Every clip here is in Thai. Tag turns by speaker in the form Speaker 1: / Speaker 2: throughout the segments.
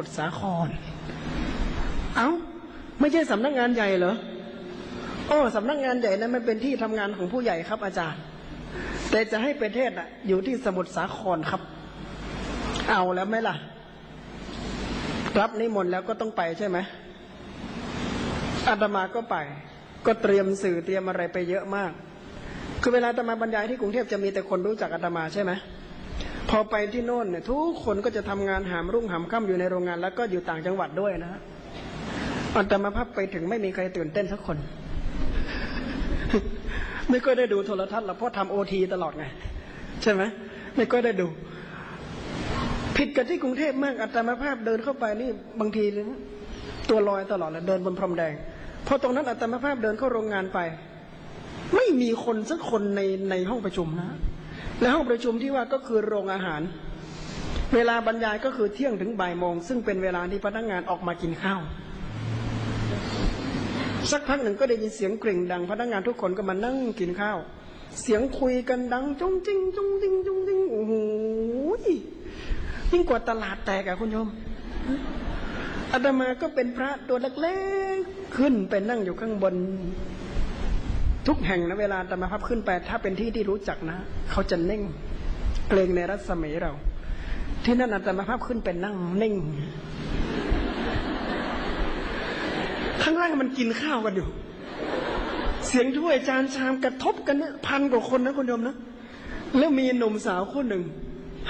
Speaker 1: มุทสาคร เอ้า ไม่ใช่สำนักงานใหญ่เหรอโอ้สำนักงานใหญ่นั้นมันเป็นที่ทำงานของผู้ใหญ่ครับอาจารย์ แต่จะให้ป็นเทศอะอยู่ที่สมุทรสาครครับ เอาแล้วไหมล่ะ รับนิมนต์แล้วก็ต้องไปใช่ไหมอาตมาก็ไป ก็เตรียมสื่อเตรียมอะไรไปเยอะมาก คือเวลาอาตมาบรรยายที่กรุงเทพจะมีแต่คนรู้จักอาตมาใช่ไหม พอไปที่โน่นเนี่ยทุกคนก็จะทำงานหามรุ่งหามค่ำอยู่ในโรงงาน แล้วก็อยู่ต่างจังหวัดด้วยนะอาตมาพับไปถึงไม่มีใครตื่นเต้นสักคน ไม่ค่อยได้ดูโทรทัศน์หรอกเพราะทำโอทีตลอดไงใช่ไหมไม่ค่อยได้ดู ผิดกับที่กรุงเทพมากอาตมาภาพเดินเข้าไปนี่บางทีเลยนะตัวลอยตลอดเลยเดินบนพรมแดงพอตรงนั้นอาตมาภาพเดินเข้าโรงงานไป ไม่มีคนสักคนในในห้องประชุมนะ และห้องประชุมที่ว่าก็คือโรงอาหาร เวลาบรรยายก็คือเที่ยงถึงบ่ายโมง ซึ่งเป็นเวลาที่พนักงานออกมากินข้าว สักพักหนึ่งก็ได้ยินเสียงกริ่งดัง พนักงานทุกคนก็มานั่งกินข้าว เสียงคุยกันดังจุ้งจิ้งจุ้งจิ้งจุ้งจิ้งโอ้โหยิ่งกว่าตลาดแตกอะคุณโยมอาตมาก็เป็นพระตัวเล็กๆขึ้นไปนั่งอยู่ข้างบน ทุกแห่งนะเวลาอาตมาพับขึ้นไป ถ้าเป็นที่ที่รู้จักนะ เขาจะนิ่งเกรงในรัศมีเรา ที่นั่นอาตมาภาพขึ้นเป็นนั่งนิ่งข้างล่างมันกินข้าวกันอยู่ เสียงถ้วยจานชามกระทบกันเนี่ยพันกว่าคนนะคุณโยมนะแล้วมีหนุ่มสาวคนหนึ่ง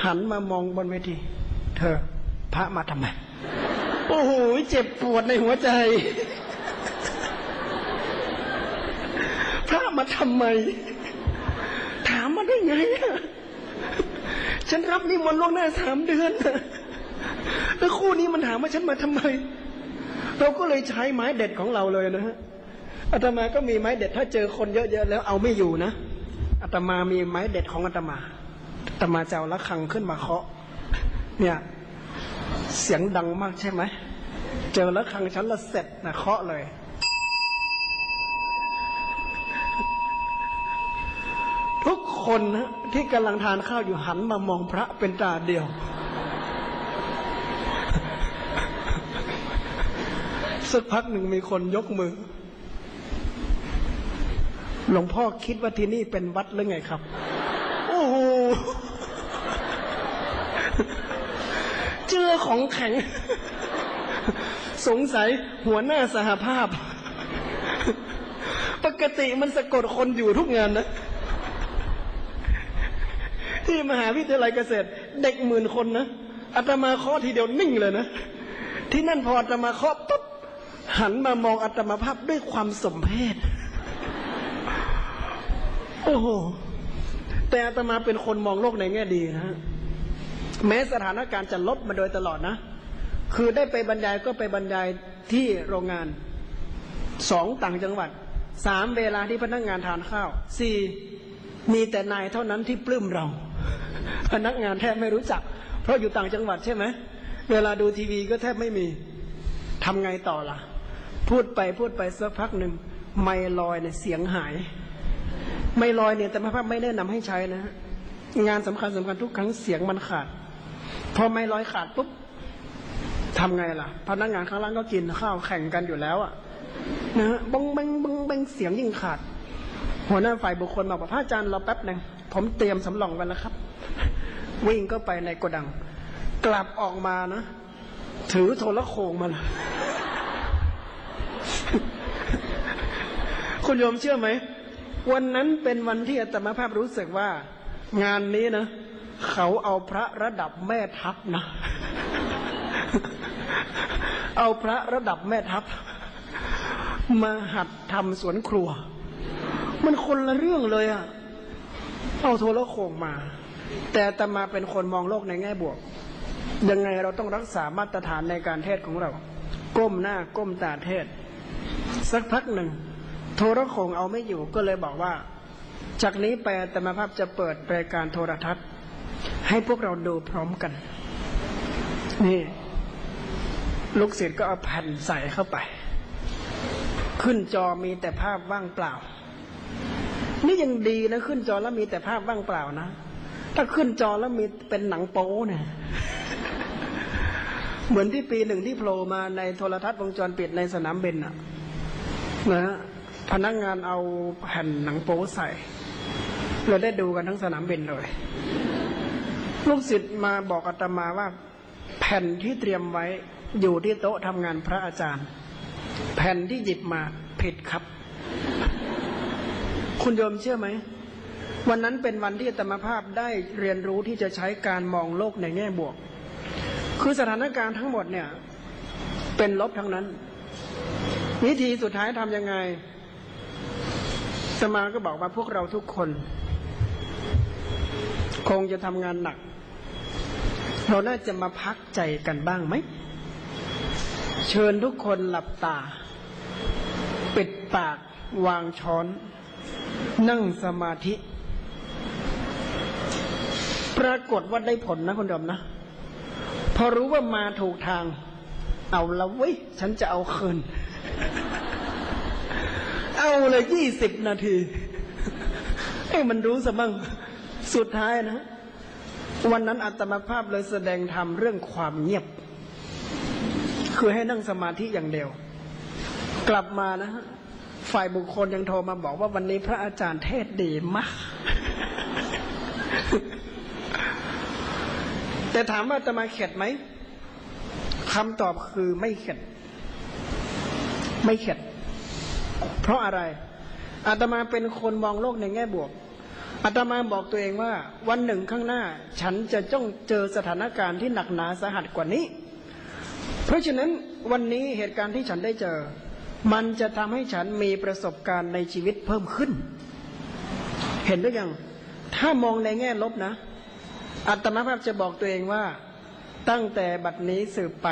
Speaker 1: หันมามองบนเวที เธอ พระมาทำไมโอ้โหเจ็บปวดในหัวใจ พระมาทำไม ถามมาได้ไงอะฉันรับนิมนต์ล่วงหน้าสามเดือนนะแล้วคู่นี้มันถามว่าฉันมาทำไม เราก็เลยใช้ไม้เด็ดของเราเลยนะฮะอาตมาก็มีไม้เด็ดถ้าเจอคนเยอะๆแล้วเอาไม่อยู่นะอาตมามีไม้เด็ดของอาตมาอาตมาจะเอาละคังขึ้นมาเคาะ เนี่ย เสียงดังมากใช่ไหม เจอละคังฉันละเสร็จนะเคาะเลย ทุก คนนะที่กำลังทานข้าวอยู่หันมามองพระเป็นตาเดียว สักพักหนึ่งมีคนยกมือ หลวงพ่อคิดว่าที่นี่เป็นวัดหรือไงครับ โอ้โหเจอของแข็ง สงสัยหัวหน้าสหภาพ ปกติมันสะกดคนอยู่ทุกงานนะ ที่มหาวิทยาลัยเกษตร เด็กหมื่นคนนะอาตมาเคาะทีเดียวนิ่งเลยนะ ที่นั่นพออาตมาเคาะปุ๊บหันมามองอาตมาภาพด้วยความสมเพศโอ้โหแต่อาตมาเป็นคนมองโลกในแง่ดีนะฮะแม้สถานการณ์จะลบมาโดยตลอดนะ คือได้ไปบรรยายก็ไปบรรยายที่โรงงานสองต่างจังหวัดสามเวลาที่พนักงานทานข้าวสี่มีแต่นายเท่านั้นที่ปลื้มเรา พนักงานแทบไม่รู้จัก เพราะอยู่ต่างจังหวัดใช่ไหมเวลาดูทีวีก็แทบไม่มีทำไงต่อล่ะ พูดไปพูดไปสักพักหนึ่งไม่ลอยเนี่ยเสียงหาย ไม่ลอยเนี่ยแต่มาภาพไม่แนะนำให้ใช้นะงานสำคัญสำคัญทุกครั้งเสียงมันขาด พอไม่ลอยขาดปุ๊บทำไงล่ะ พนักงานข้างล่างก็กินข้าวแข่งกันอยู่แล้วอะนะฮะบงบงบงบงเสียงยิ่งขาด หัวหน้าฝ่ายบุคคลบอกว่าพระอาจารย์เรอแป๊บหนึ่ง ผมเตรียมสำรองไว้แล้วครับ วิ่งก็ไปในโกดัง กลับออกมานะ ถือโทรโขงมาเลยคุณโยมเชื่อไหม วันนั้นเป็นวันที่อาตมาภาพรู้สึกว่า งานนี้นะ เขาเอาพระระดับแม่ทัพนะ เอาพระระดับแม่ทัพ มาหัดทำสวนครัว มันคนละเรื่องเลยอะ เอาโทรโขงมา แต่ตมาเป็นคนมองโลกในแง่บวก ยังไงเราต้องรักษามาตรฐานในการเทศของเรา ก้มหน้าก้มตาเทศ สักพักหนึ่ง โทรโขงเอาไม่อยู่ก็เลยบอกว่า จากนี้ไปตมาภาพจะเปิดรายการโทรทัศน์ ให้พวกเราดูพร้อมกัน นี่ลูกศิษย์ก็เอาแผ่นใส่เข้าไป ขึ้นจอมีแต่ภาพว่างเปล่า นี่ยังดีนะขึ้นจอแล้วมีแต่ภาพว่างเปล่านะ ถ้าขึ้นจอแล้วมีเป็นหนังโป๊เนี่ยเหมือนที่ปีหนึ่งที่โผล่มาในโทรทัศน์วงจรปิดในสนามบินอะนะพนักงานเอาแผ่นหนังโป๊ใส่เราได้ดูกันทั้งสนามบินเลยลูกศิษย์มาบอกอาตมาว่า แผ่นที่เตรียมไว้อยู่ที่โต๊ะทำงานพระอาจารย์ แผ่นที่หยิบมาผิดครับ คุณโยมเชื่อไหม วันนั้นเป็นวันที่อาตมภาพได้เรียนรู้ที่จะใช้การมองโลกในแง่บวก คือสถานการณ์ทั้งหมดเนี่ย เป็นลบทั้งนั้น วิธีสุดท้ายทำยังไงสมาก็บอกว่าพวกเราทุกคน คงจะทำงานหนัก เราน่าจะมาพักใจกันบ้างไหม เชิญทุกคนหลับตา ปิดปากวางช้อน นั่งสมาธิ ปรากฏว่าได้ผลนะคุณดมนะ พอรู้ว่ามาถูกทาง เอาละเว้ย ฉันจะเอาคืน เอาเลยยี่สิบนาทีให้มันรู้สมั่งสุดท้ายนะ วันนั้นอัตมาภาพเลยแสดงธรรมเรื่องความเงียบ คือให้นั่งสมาธิอย่างเดียว กลับมานะฮะ ฝ่ายบุคคลยังโทรมาบอกว่าวันนี้พระอาจารย์เทศดีมาก แต่ถามว่าอาตมาเข็ดไหมคำตอบคือไม่เข็ด ไม่เข็ด เพราะอะไร อาตมาเป็นคนมองโลกในแง่บวก อาตมาบอกตัวเองว่า วันหนึ่งข้างหน้า ฉันจะจ้องเจอสถานการณ์ที่หนักหนาสาหัสกว่านี้ เพราะฉะนั้นวันนี้เหตุการณ์ที่ฉันได้เจอ มันจะทำให้ฉันมีประสบการณ์ในชีวิตเพิ่มขึ้น เห็นหรือยัง ถ้ามองในแง่ลบนะ อัตมาภาพจะบอกตัวเองว่า ตั้งแต่บัดนี้สืบไป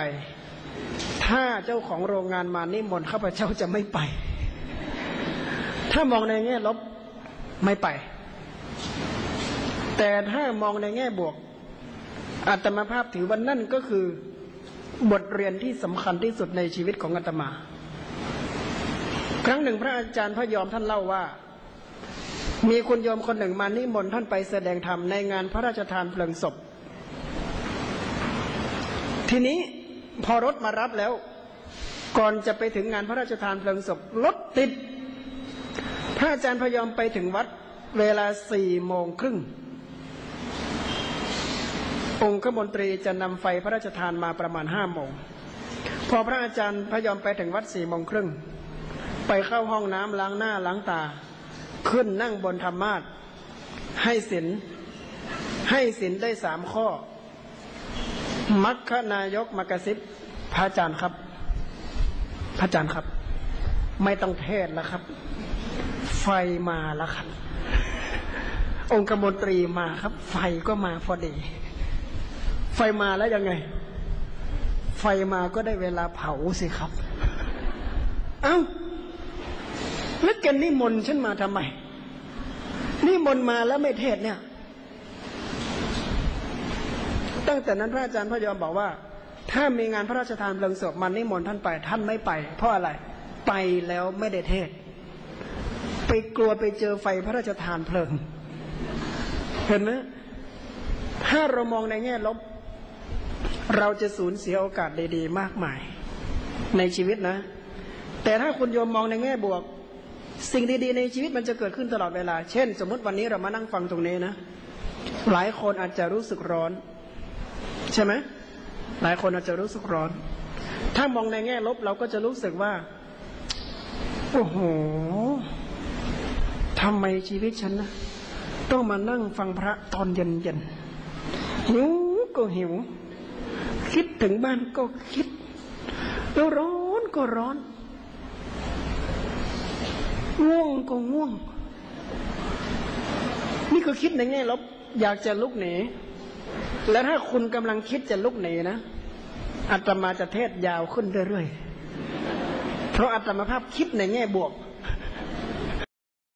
Speaker 1: ถ้าเจ้าของโรงงานมานิมนต์ข้าพเจ้าจะไม่ไป ถ้ามองในแง่ลบไม่ไป แต่ถ้ามองในแง่บวกอาตมาภาพถือว่านั่นก็คือบทเรียนที่สำคัญที่สุดในชีวิตของอาตมา ครั้งหนึ่งพระอาจารย์พระยอมท่านเล่าว่า มีคุณโยมคนหนึ่งมานิมนต์ท่านไปแสดงธรรมในงานพระราชทานเพลิงศพ ทีนี้พอรถมารับแล้ว ก่อนจะไปถึงงานพระราชทานเพลิงศพรถติด พระอาจารย์พยอมไปถึงวัดเวลาสี่โมงครึ่งองค์ขมนตรีจะนำไฟพระราชทานมาประมาณห้าโมง พอพระอาจารย์พยอมไปถึงวัดสี่โมงครึ่ง ไปเข้าห้องน้ำล้างหน้าล้างตา ขึ้นนั่งบนธรรมาสให้ศีลให้ศีลได้สามข้อ มัคคนายกมกระซิบพระอาจารย์ครับ พระอาจารย์ครับ ไม่ต้องเทศแล้วครับ ไฟมาแล้วครับ องค์กมนตรีมาครับ ไฟก็มาพอดี ไฟมาแล้วยังไง ไฟมาก็ได้เวลาเผาสิครับ เอ้า แล้วแกนิมนต์ฉันมาทำไม นิมนต์มาแล้วไม่เทศเนี่ย ตั้งแต่นั้นพระอาจารย์พระยอมบอกว่า ถ้ามีงานพระราชทานเพลิงศพมันนิมนต์ท่านไปท่านไม่ไป เพราะอะไร ไปแล้วไม่ได้เทศ ไปกลัวไปเจอไฟพระราชทานเพลิง เห็นไหมถ้าเรามองในแง่ลบ เราจะสูญเสียโอกาสดีๆ มากมาย ในชีวิตนะ แต่ถ้าคุณโยมมองในแง่บวก สิ่งดีๆในชีวิตมันจะเกิดขึ้นตลอดเวลา เช่น สมมติวันนี้เรามานั่งฟังตรงนี้นะ หลายคนอาจจะรู้สึกร้อน ใช่ไหม หลายคนอาจจะรู้สึกร้อน ถ้ามองในแง่ลบเราก็จะรู้สึกว่า โอ้โหทำไมชีวิตฉันนะต้องมานั่งฟังพระตอนเย็นๆ หิวก็หิว คิดถึงบ้านก็คิด แล้วร้อนก็ร้อน งก็ง่วง นี่ก็คิดในแง่ลบอยากจะลุกหนี และถ้าคุณกำลังคิดจะลุกหนีนะอาตมาจะเทศยาวขึ้นเรื่อยๆ เพราะอาตมาภาพคิดในแง่บวก